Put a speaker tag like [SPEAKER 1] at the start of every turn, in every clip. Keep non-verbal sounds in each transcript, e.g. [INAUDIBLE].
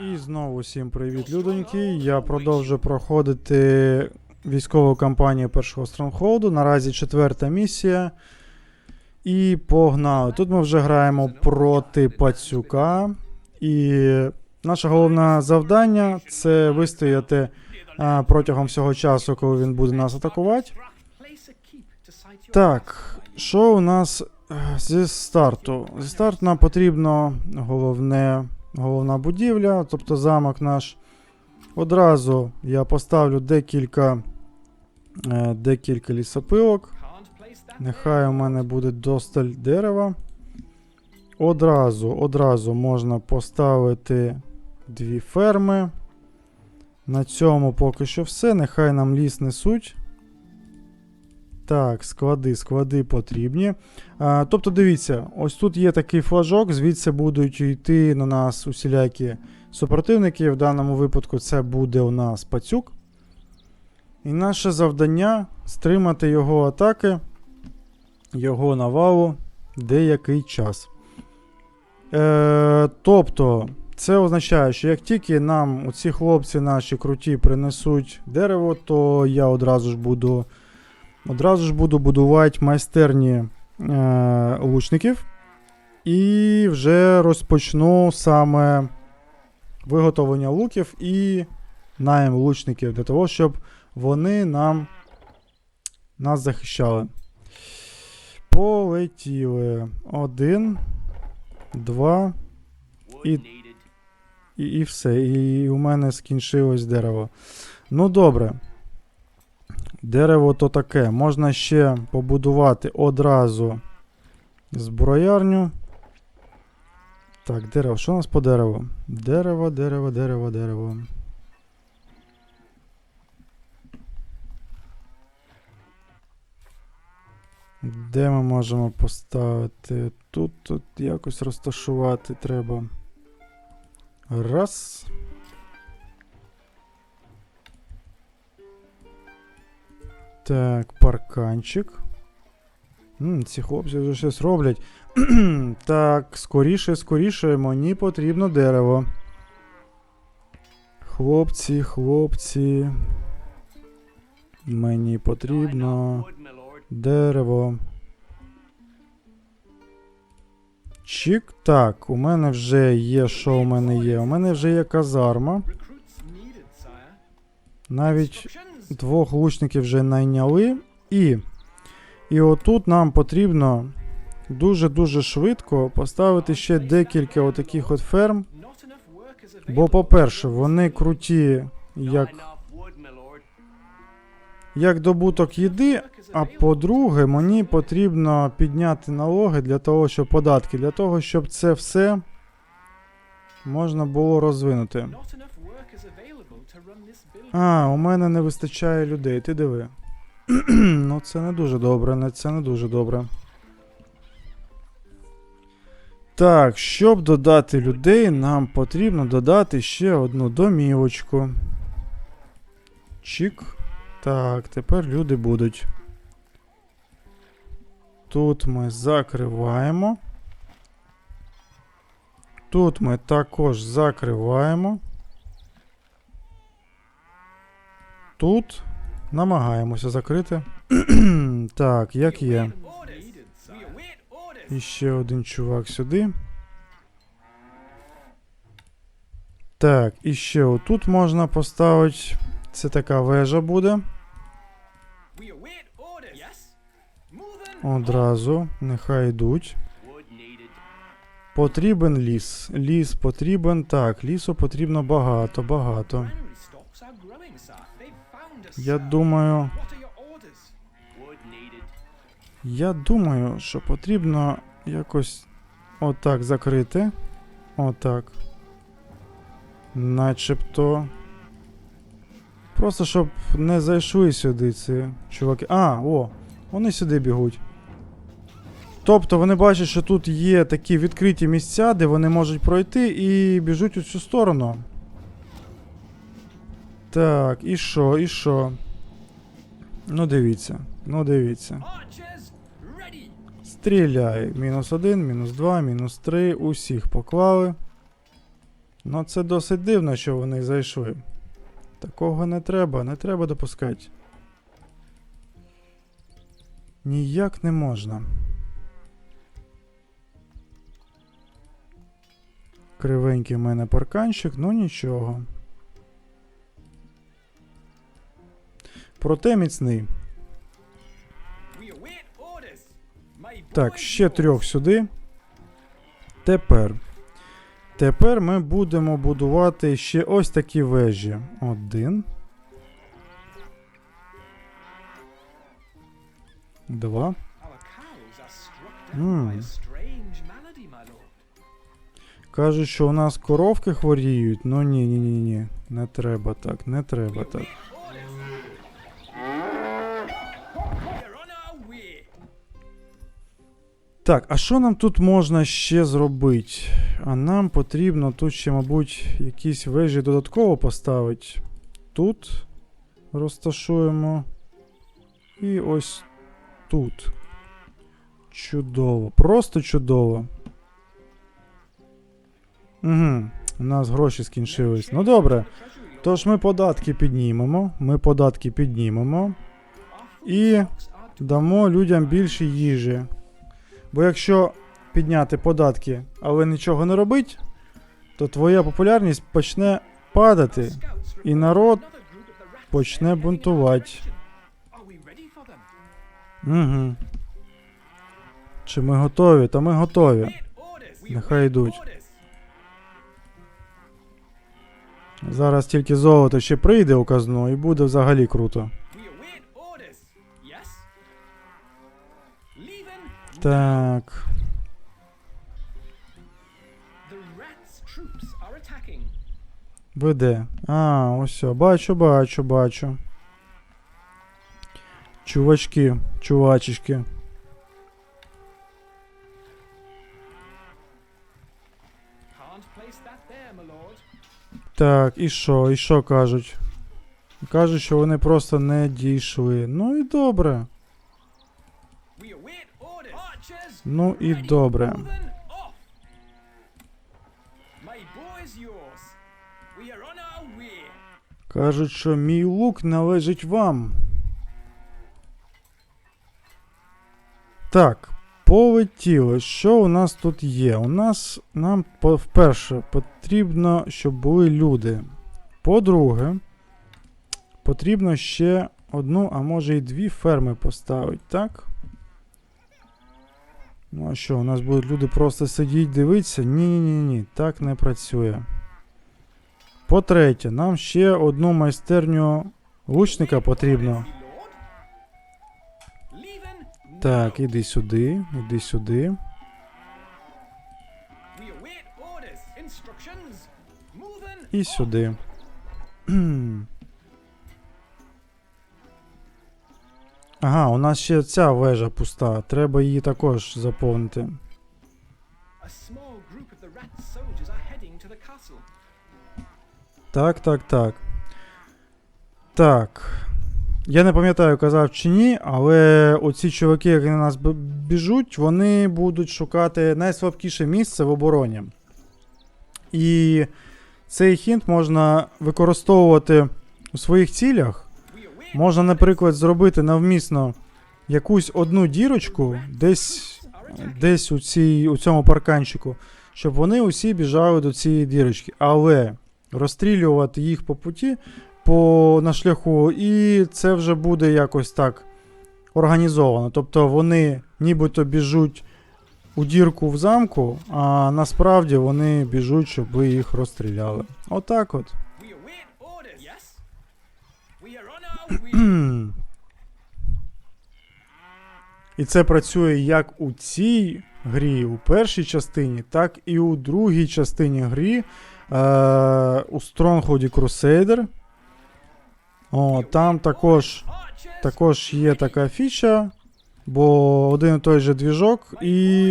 [SPEAKER 1] І знову всім привіт, людоньки. Я продовжую проходити військову кампанію першого Стронгхолду. Наразі четверта місія. І погнали. Тут ми вже граємо проти пацюка. І наше головне завдання це вистояти протягом всього часу, коли він буде нас атакувати. Так, що у нас е, зі старту? Зі старту нам потрібно головне, головна будівля, тобто замок наш. Одразу я поставлю декілька, е, декілька лісопилок. Нехай у мене буде досталь дерева. Одразу, одразу можна поставити дві ферми. На цьому поки що все. Нехай нам ліс несуть. Так, склади, склади потрібні. А, тобто, дивіться, ось тут є такий флажок, звідси будуть йти на нас усілякі супротивники. В даному випадку це буде у нас пацюк. І наше завдання стримати його атаки, його навалу деякий час. Е, тобто, це означає, що як тільки нам ці хлопці наші круті принесуть дерево, то я одразу ж буду. Одразу ж буду будувати майстерні е, лучників. І вже розпочну саме виготовлення луків і найм лучників для того, щоб вони нам нас захищали. Полетіли. Один, два, і, і, і все. І у мене скінчилось дерево. Ну, добре. Дерево то таке. Можна ще побудувати одразу зброярню. Так, дерево. Що у нас по дереву? Дерево, дерево, дерево, дерево. Де ми можемо поставити? Тут, тут якось розташувати треба. Раз. Так, парканчик. М, ці хлопці вже щось роблять. [CLEARS THROAT] так, скоріше, скоріше, мені потрібно дерево. Хлопці, хлопці. Мені потрібно дерево. Чик. Так, у мене вже є. Що у мене є? У мене вже є казарма. Навіть Двох лучників вже найняли. І. І отут нам потрібно дуже-дуже швидко поставити ще декілька отаких от ферм. Бо, по-перше, вони круті як, як добуток їди. А по-друге, мені потрібно підняти налоги для того, щоб податки, для того, щоб це все можна було розвинути. А, у мене не вистачає людей, ти диви. [CLEARS THROAT] ну, це не дуже добре, не- це не дуже добре. Так, щоб додати людей, нам потрібно додати ще одну домівочку. Чік. Так, тепер люди будуть. Тут ми закриваємо. Тут ми також закриваємо. Тут намагаємося закрити. [CLEARS THROAT] так, як є. І ще один чувак сюди. Так, і ще отут можна поставити. Це така вежа буде. Одразу. Нехай йдуть. Потрібен ліс. Ліс потрібен. Так, лісу потрібно багато, багато. Я думаю. Я думаю, що потрібно якось отак закрити. Отак. Начебто. Просто щоб не зайшли сюди ці чуваки. А, о, вони сюди бігуть. Тобто вони бачать, що тут є такі відкриті місця, де вони можуть пройти і біжуть у цю сторону. Так, і що, і що? Ну дивіться, ну дивіться. Стріляй. Мінус один, мінус два, мінус три. Усіх поклали. Ну, це досить дивно, що вони зайшли. Такого не треба, не треба допускати. Ніяк не можна. Кривенький в мене парканчик, ну нічого. Проте міцний. Так, ще трьох сюди. Тепер. Тепер ми будемо будувати ще ось такі вежі. Один. Два. М. Кажуть, що у нас коровки хворіють. Ну ні, ні, ні, ні. Не треба так, не треба так. Так, а що нам тут можна ще зробити? А нам потрібно тут ще, мабуть, якісь вежі додатково поставити. Тут розташуємо. І ось тут. Чудово. Просто чудово. Угу. У нас гроші скінчились. Ну добре. Тож ми податки піднімемо. Ми податки піднімемо. І дамо людям більше їжі. Бо якщо підняти податки, але нічого не робить, то твоя популярність почне падати, і народ почне бунтувати. Угу. Чи ми готові? Та ми готові. Нехай йдуть. Зараз тільки золото ще прийде у казну і буде взагалі круто. Так. Веде. А, ось все. Бачу, бачу, бачу. Чувачки, чувачечки. Так, і що, і що кажуть? Кажуть, що вони просто не дійшли. Ну і добре. Ну і добре. Кажуть, що мій лук належить вам. Так, полетіло. Що у нас тут є? У нас нам вперше потрібно, щоб були люди. По-друге, потрібно ще одну, а може і дві ферми поставити, так? Ну а що, у нас будуть люди просто сидіти, дивитися? Ні-ні-ні, ні, так не працює. По-третє, нам ще одну майстерню лучника потрібно. Так, іди сюди, іди сюди. І сюди. [CLEARS THROAT] Ага, у нас ще ця вежа пуста. Треба її також заповнити. Так, так, так. Так. Я не пам'ятаю, казав чи ні, але оці чуваки, які на нас біжуть, вони будуть шукати найслабкіше місце в обороні. І цей хінт можна використовувати у своїх цілях. Можна, наприклад, зробити навмісно якусь одну дірочку десь, десь у, цій, у цьому парканчику, щоб вони усі біжали до цієї дірочки. Але розстрілювати їх по путі по, на шляху, і це вже буде якось так організовано. Тобто вони нібито біжуть у дірку в замку, а насправді вони біжуть, щоб ви їх розстріляли. Отак от. І це працює як у цій грі, у першій частині, так і у другій частині грі е, у Stronghold Crusader. О, там також, також є така фіча, бо один і той же двіжок, і,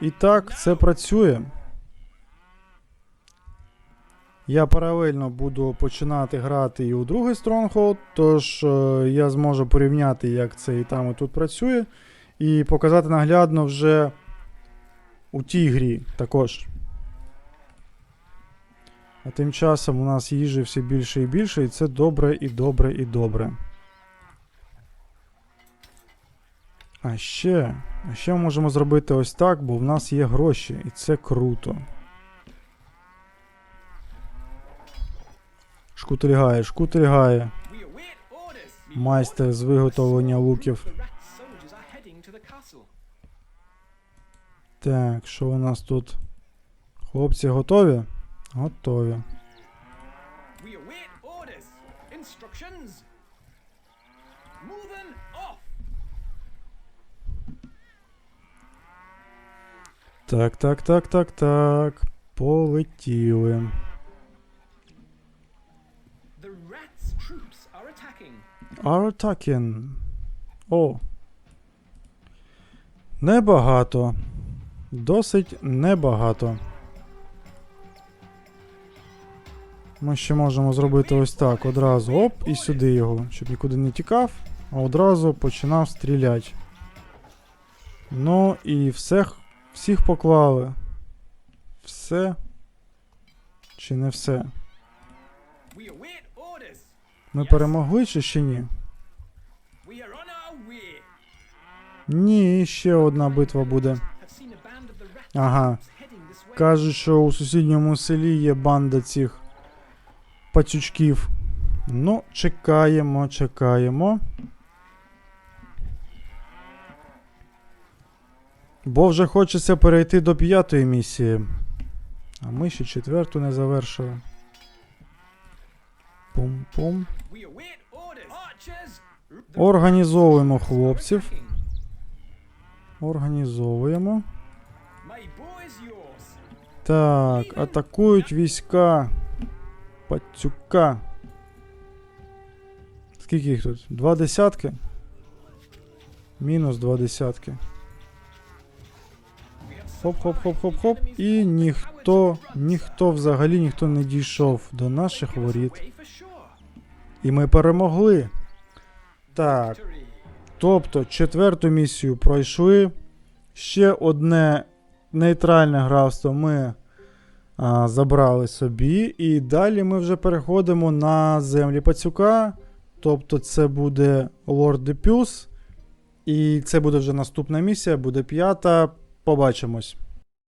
[SPEAKER 1] і так це працює. Я паралельно буду починати грати і у другий Stronghold, тож е, я зможу порівняти, як це і там, і тут працює, і показати наглядно вже у тій грі також. А тим часом у нас їжі все більше і більше, і це добре, і добре, і добре. А ще, а ще ми можемо зробити ось так, бо в нас є гроші, і це круто. Шкутильгає, шкутильгає. Майстер з виготовлення луків. Так, що у нас тут? Хлопці готові? Готові. Так, так, так, так, так. Полетіли.
[SPEAKER 2] Are attacking.
[SPEAKER 1] О. Небагато. Досить небагато. Ми ще можемо зробити ось так. Одразу оп, і сюди його, щоб нікуди не тікав, а одразу починав стріляти. Ну і всех, всіх поклали. Все. Чи не все? Ми перемогли чи ще ні? Ні, ще одна битва буде. Ага. Кажуть, що у сусідньому селі є банда цих пацючків. Ну, чекаємо, чекаємо. Бо вже хочеться перейти до п'ятої місії. А ми ще четверту не завершили. Пум-пум. Організовуємо хлопців. Організовуємо. Так, атакують війська Пацюка. Скільки їх тут? Два десятки? Мінус два десятки. Хоп-хоп-хоп-хоп-хоп. І ніхто, ніхто взагалі ніхто не дійшов до наших воріт. І ми перемогли. Так. Тобто четверту місію пройшли. Ще одне нейтральне гравство ми забрали собі. І далі ми вже переходимо на землі пацюка. Тобто це буде Лорд Депюс. І це буде вже наступна місія, буде п'ята. Побачимось.